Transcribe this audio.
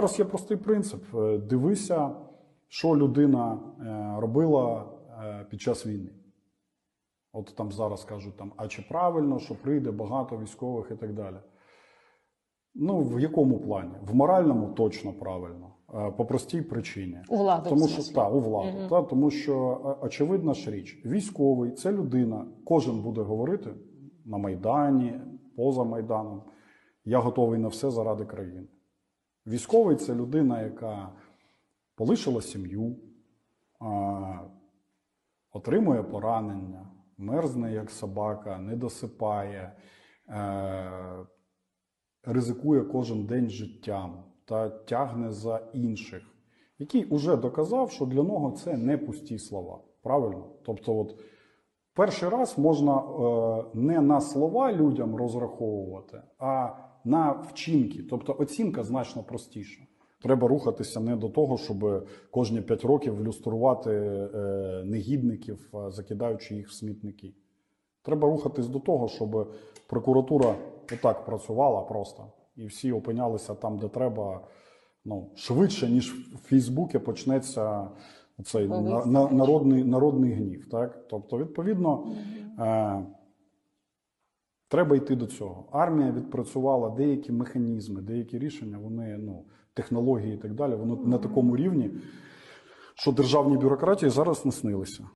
зараз є простий принцип: Е, дивися, що людина е, робила е, під час війни. От там зараз кажуть, там, а чи правильно, що прийде багато військових і так далі. Ну, в якому плані? В моральному точно правильно, по простій причині. У владу. Тому що та, у владу, Мгм. та, тому що очевидна ж річ, військовий це людина, кожен буде говорити на Майдані, поза Майданом. Я готовий на все заради країни. Військовий це людина, яка полишила сім'ю, отримує поранення, мерзне як собака, не досипає, е, ризикує кожен день життям та тягне за інших, який уже доказав, що для нього це не пусті слова. Правильно? Тобто, от перший раз можна е, не на слова людям розраховувати, а на вчинки. Тобто оцінка значно простіша. Треба рухатися не до того, щоб кожні 5 років люструвати е, негідників, закидаючи їх в смітники. Треба рухатись до того, щоб прокуратура отак працювала просто, і всі опинялися там, де треба, ну, швидше, ніж в Фейсбуці почнеться цей на, на, народний, народний гнів. Так? Тобто, відповідно, е, треба йти до цього. Армія відпрацювала деякі механізми, деякі рішення, вони, ну, технології і так далі, Воно на такому рівні, що державні бюрократії зараз не снилися.